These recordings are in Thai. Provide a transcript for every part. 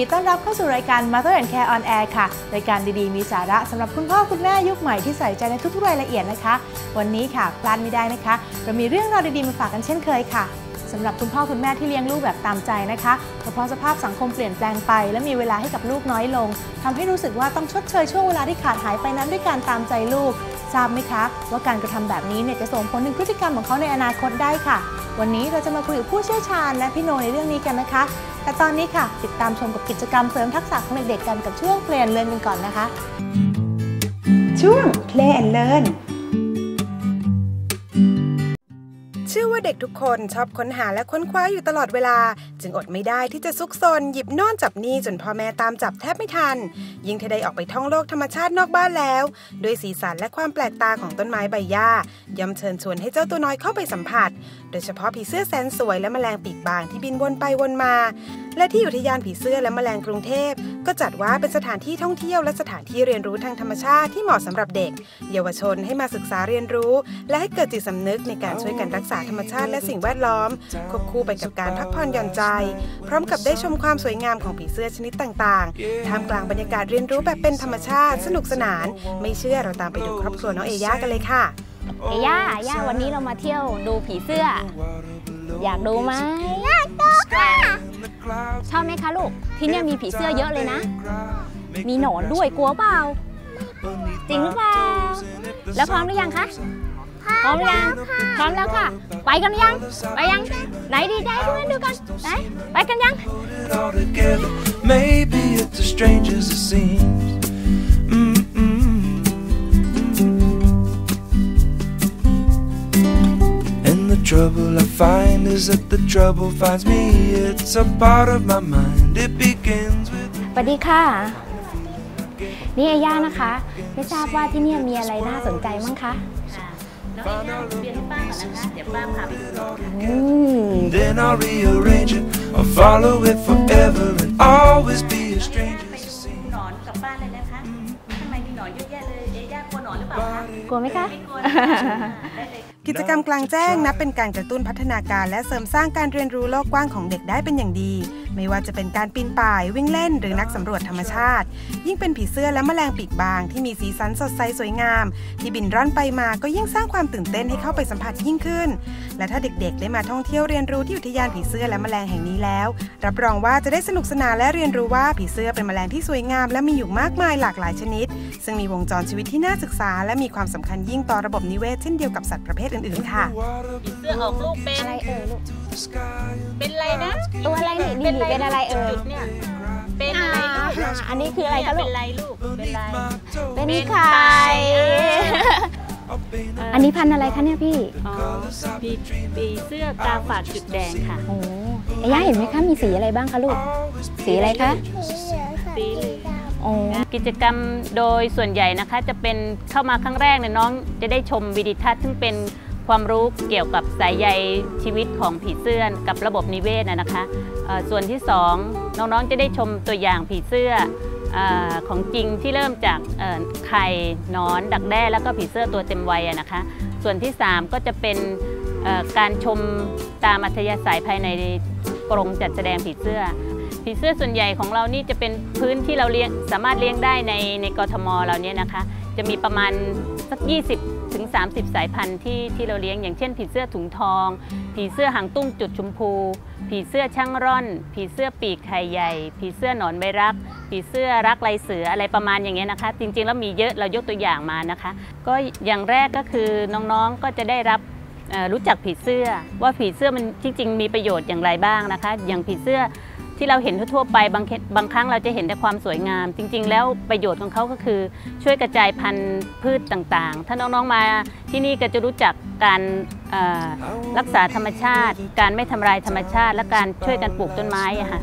ดีต้อนรับเข้าสู่รายการ Mother and Care on Air ค่ะ รายการดีๆ มีสาระสำหรับคุณพ่อคุณแม่ยุคใหม่ที่ใส่ใจในทุกๆรายละเอียดนะคะ วันนี้ค่ะพลาดไม่ได้นะคะ เรามีเรื่องราวดีๆ มาฝากกันเช่นเคยค่ะสำหรับคุณพ่อคุณแม่ที่เลี้ยงลูกแบบตามใจนะคะเพราะสภาพสังคมเปลี่ยนแปลงไป และมีเวลาให้กับลูกน้อยลงทำให้รู้สึกว่าต้องชดเชยช่วงเวลาที่ขาดหายไปนั้นด้วยการตามใจลูก ทราบไหมคะ ว่าการกระทำแบบนี้เนี่ยจะส่งผลถึงพฤติกรรมของเขาในอนาคตได้ค่ะ วันนี้เราจะมาคุยกับผู้เชี่ยวชาญและพี่โนในเรื่องนี้กันนะคะ แต่ตอนนี้ค่ะ ติดตามชมกับกิจกรรมเสริมทักษะของเด็กๆกันกับช่วงเพลนเรียนกันก่อนนะคะ ช่วงเพลงเรียน ว่าเด็กทุกคนชอบค้นหาและค้นคว้าอยู่ตลอดเวลา จึงอดไม่ได้ที่จะซุกซนหยิบโน่นจับนี่จนพ่อแม่ตามจับแทบไม่ทัน ยิ่งเธอได้ออกไปท่องโลกธรรมชาตินอกบ้านแล้ว ด้วยสีสันและความแปลกตาของต้นไม้ใบหญ้าย่อมเชิญชวนให้เจ้าตัวน้อยเข้าไปสัมผัส โดยเฉพาะผีเสื้อแสนสวยและแมลงปีกบางที่บินวนไปวนมาและที่อุทยานผีเสื้อและแมลงกรุงเทพ ก็จัดว่าเป็นสถานที่ท่องเที่ยวและสถานที่เรียนรู้ทางธรรมชาติที่เหมาะสำหรับเด็ก เยาวชนให้มาศึกษาเรียนรู้ และให้เกิดจิตสำนึกในการช่วยกันรักษาธรรมชาติและสิ่งแวดล้อมควบคู่ไปกับการพักผ่อนหย่อนใจ พร้อมกับได้ชมความสวยงามของผีเสื้อชนิดต่างๆท่ามกลางบรรยากาศเรียนรู้แบบเป็นธรรมชาติ สนุกสนาน ไม่เชื่อเราตามไปดูครอบครัวน้องเอย่ากันเลยค่ะเอย่าย่าวันนี้เรามาเที่ยวดูผีเสื้อ อยากดูไหม ดูค่ะ ชอบไหมคะลูก ที่เนี่ยมีผีเสื้อเยอะเลยนะ มีหนอนด้วยกลัวเปล่า จริงหรือเปล่า แล้วพร้อมหรือยังคะ พร้อมหรือยัง พร้อมแล้วค่ะ ไปกันยัง ไปยัง ไหนดีใจด้วยดูกัน ไหน ไปกันยัง Maybe it's as strange as it seems. Mm-mm. And the trouble I find is that the trouble finds me. It's a part of my mind. It begins with. สวัสดีค่ะ นี่เอย่านะคะ ไม่ทราบว่าที่เนี่ยมีอะไรน่าสนใจมั้งคะอืม Then I'll rearrange it. I'll follow it forever and always be a stranger. หนอนกลับบ้านเลยนะคะข้างในมีหนอนเยอะแยะเลยเอย่ากลัวหนอนหรือเปล่าคะกลัวไหมคะไม่กลัวนะคะได้เลยกิจกรรมกลางแจ้งนับเป็นการกระตุ้นพัฒนาการและเสริมสร้างการเรียนรู้โลกกว้างของเด็กได้เป็นอย่างดีไม่ว่าจะเป็นการปีนป่ายวิ่งเล่นหรือนักสำรวจธรรมชาติ ยิ่งเป็นผีเสื้อและแมลงปีกบางที่มีสีสันสดใสสวยงาม ที่บินร่อนไปมาก็ยิ่งสร้างความตื่นเต้นให้เข้าไปสัมผัสยิ่งขึ้น และถ้าเด็กๆ ได้มาท่องเที่ยวเรียนรู้ที่อุทยานผีเสื้อและแมลงแห่งนี้แล้ว รับรองว่าจะได้สนุกสนานและเรียนรู้ว่าผีเสื้อเป็นแมลงที่สวยงาม และมีอยู่มากมายหลากหลายชนิด ซึ่งมีวงจรชีวิตที่น่าศึกษา และมีความสำคัญยิ่งต่อระบบนิเวศเช่นเดียวกับสัตว์ประเภทอื่นๆค่ะเสื้อออกลูกเป็นอะไรเอ่ยลูก เป็นอะไรนะตัวอะไรนี่นี่นี่เป็นอะไรเอ่ยจุดๆเนี่ยเป็นอ่าอะไรลูกอ่าอันนี้คืออะไรคะเป็ลูนกอะไรลูกเป็นอะไรเป็นเป็นไข่ไข่อันนี้พันธุ์อะไรคะเนี่ยพี่อ๋อปีปีเสื้อกาฝากจุดแดงค่ะโอ้เอย่าเห็นไหมคะมีสีอะไรบ้างคะลูก สีอะไรคะสีเหลืองโอ้กิจกรรมโดยส่วนใหญ่นะคะ จะเป็นเข้ามาครั้งแรกเนี่ยน้องจะได้ชมวิดิทัศน์ซึ่งเป็น ความรู้เกี่ยวกับสายใยชีวิตของผีเสื้อกับระบบนิเวศนะนะคะส่วนที่สองน้องๆจะได้ชมตัวอย่างผีเสื้ออของจริงที่เริ่มจากไข่นอนดักแด้แล้วก็ผีเสื้อตัวเต็มวัยนะคะ ส่วนที่สามก็จะเป็นการชมตามอัธยาศัยภายในกรงจัดแสดงผีเสื้อ ผีเสื้อส่วนใหญ่ของเรานี่จะเป็นพื้นที่เราเลี้ยงสามารถเลี้ยงได้ในในกทมเราเนี่ยนะคะ จะมีประมาณสัก 20 ถึง 30 สายพันธุ์ที่ที่เราเลี้ยงอย่างเช่น ผีเสื้อถุงทอง ผีเสื้อหางตุ้งจุดชมพู ผีเสื้อช่างร่อน ผีเสื้อปีกไข่ใหญ่ ผีเสื้อหนอนใบรัก ผีเสื้อรักลายเสืออะไรประมาณอย่างเงี้ยนะคะ จริงๆแล้วมีเยอะเรายกตัวอย่างมานะคะ ก็อย่างแรกก็คือน้องๆก็จะได้รับรู้จักผีเสื้อว่าผีเสื้อมันจริง ๆ มีประโยชน์อย่างไรบ้างนะคะ อย่างผีเสื้อ ที่เราเห็นทั่วไปบางคบางครั้งเราจะเห็นแต่ความสวยงาม จริง ๆ แล้วประโยชน์ของเขาก็คือ ช่วยกระจายพันธุ์พืชต่างๆ ถ้าน้องๆมาที่นี่ก็จะรู้จักการรักษาธรรมชาติ การไม่ทำลายธรรมชาติ และการช่วยกันปลูกต้นไม้อะค่ะ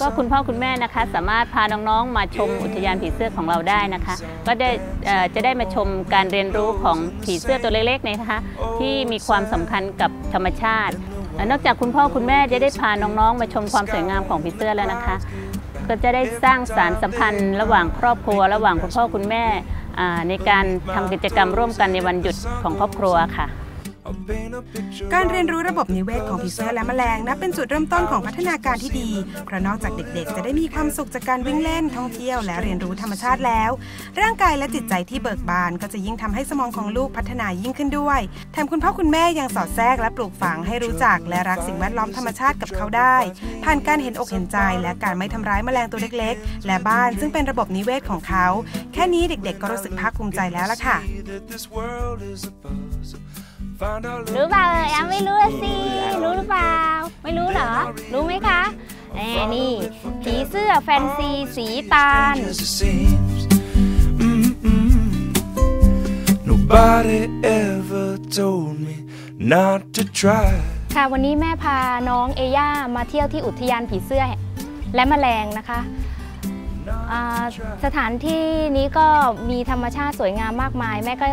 ก็คุณพ่อคุณแม่นะคะ สามารถพาน้องๆ มาชมอุทยานผีเสื้อของเราได้นะคะ ก็ได้จะได้มาชมการเรียนรู้ของผีเสื้อตัวเล็กๆนะคะ ที่มีความสำคัญกับธรรมชาติ นอกจากคุณพ่อคุณแม่จะได้พาน้องๆ มาชมความสวยงามของผีเสื้อแล้วนะคะ ก็จะได้สร้างสารสัมพันธ์ ระหว่างครอบครัว ระหว่างคุณพ่อคุณแม่ในการทำกิจกรรมร่วมกันในวันหยุดของครอบครัวค่ะ การเรียนรู้ระบบนิเวศของผีเสื้อและแมลงนับเป็นจุดเริ่มต้นของพัฒนาการที่ดี เพราะนอกจากเด็กๆ จะได้มีความสุขจากการวิ่งเล่นท่องเที่ยวและเรียนรู้ธรรมชาติแล้ว ร่างกายและจิตใจที่เบิกบานก็จะยิ่งทำให้สมองของลูกพัฒนายิ่งขึ้นด้วยแถมคุณพ่อคุณแม่ยังสอดแทรกและปลูกฝังให้รู้จักและรักสิ่งแวดล้อมธรรมชาติกับเขาได้ ผ่านการเห็นอกเห็นใจและการไม่ทำร้ายแมลงตัวเล็กๆ และบ้านซึ่งเป็นระบบนิเวศของเขา แค่นี้เด็กๆ ก็รู้สึกภาคภูมิใจแล้วล่ะค่ะ รู้เปล่าเอ่ยอะไม่รู้ละสิ รู้หรือเปล่า ไม่รู้เหรอ รู้ไหมคะแหมนี่ ผีเสื้อแฟนซีสีตาล as it seems. Mm-mm. Nobody ever told me not to try. ค่ะวันนี้แม่พาน้องเอย่ามาเที่ยวที่อุทยานผีเสื้อและแมลงนะคะอ่า สถานที่นี้ก็มีธรรมชาติสวยงามมากมาย แม่ก็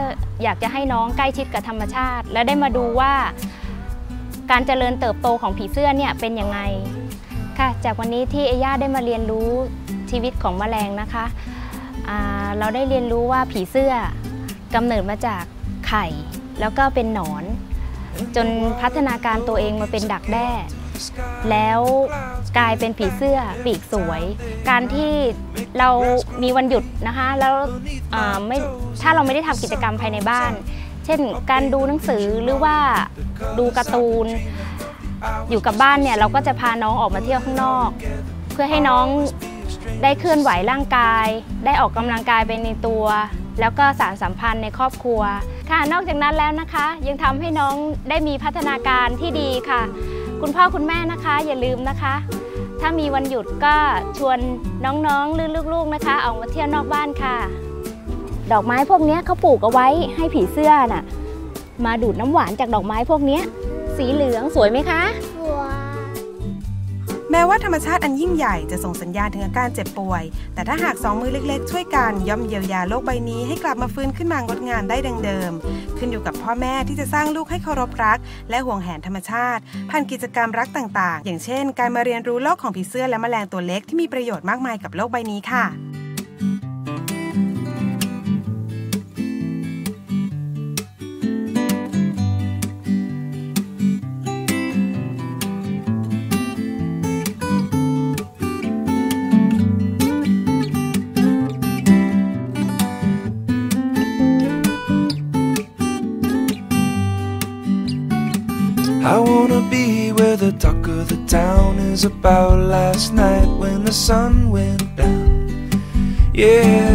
อยากจะให้น้องใกล้ชิดกับธรรมชาติ และได้มาดูว่าการเจริญเติบโตของผีเสื้อเนี่ยเป็นยังไงค่ะจากวันนี้ที่เอย่าได้มาเรียนรู้ชีวิตของแมลงนะคะ เราได้เรียนรู้ว่าผีเสื้อกำเนิดมาจากไข่ แล้วก็เป็นหนอน จนพัฒนาการตัวเองมาเป็นดักแด้ แล้ว กลายเป็นผีเสื้อปีกสวย การที่เรามีวันหยุดนะคะแล้วไม่ถ้าเราไม่ได้ทำกิจกรรมภายในบ้าน เช่น การดูหนังสือหรือว่าดูการ์ตูน อยู่กับบ้านเนี่ยเราก็จะพาน้องออกมาเที่ยวข้างนอก เพื่อให้น้องได้เคลื่อนไหวร่างกาย ได้ออกกำลังกายไปในตัว แล้วก็สารสัมพันธ์ในครอบครัวค่ะนอกจากนั้นแล้วนะคะ ยังทำให้น้องได้มีพัฒนาการที่ดีค่ะ คุณพ่อคุณแม่นะคะ อย่าลืมนะคะ ถ้ามีวันหยุดก็ชวนน้องๆหรือลูกๆนะคะ ออกมาเที่ยวนอกบ้านค่ะ ดอกไม้พวกนี้เขาปลูกเอาไว้ให้ผีเสื้อน่ะ มาดูดน้ำหวานจากดอกไม้พวกนี้สีเหลืองสวยไหมคะ แม้ว่าธรรมชาติอันยิ่งใหญ่จะส่งสัญญาณถึงอาการเจ็บป่วย แต่ถ้าหากสองมือเล็กๆ ช่วยกันย่อมเยียวยาโลกใบนี้ให้กลับมาฟื้นขึ้นมางดงามได้ดังเดิม ขึ้นอยู่กับพ่อแม่ที่จะสร้างลูกให้เคารพรัก และห่วงแหนธรรมชาติผ่านกิจกรรมรักต่างๆ อย่างเช่น การมาเรียนรู้โลกของผีเสื้อและแมลงตัวเล็กที่มีประโยชน์มากมายกับโลกใบนี้ค่ะ wanna be where the talk of the town is about last night when the sun went down. Yeah.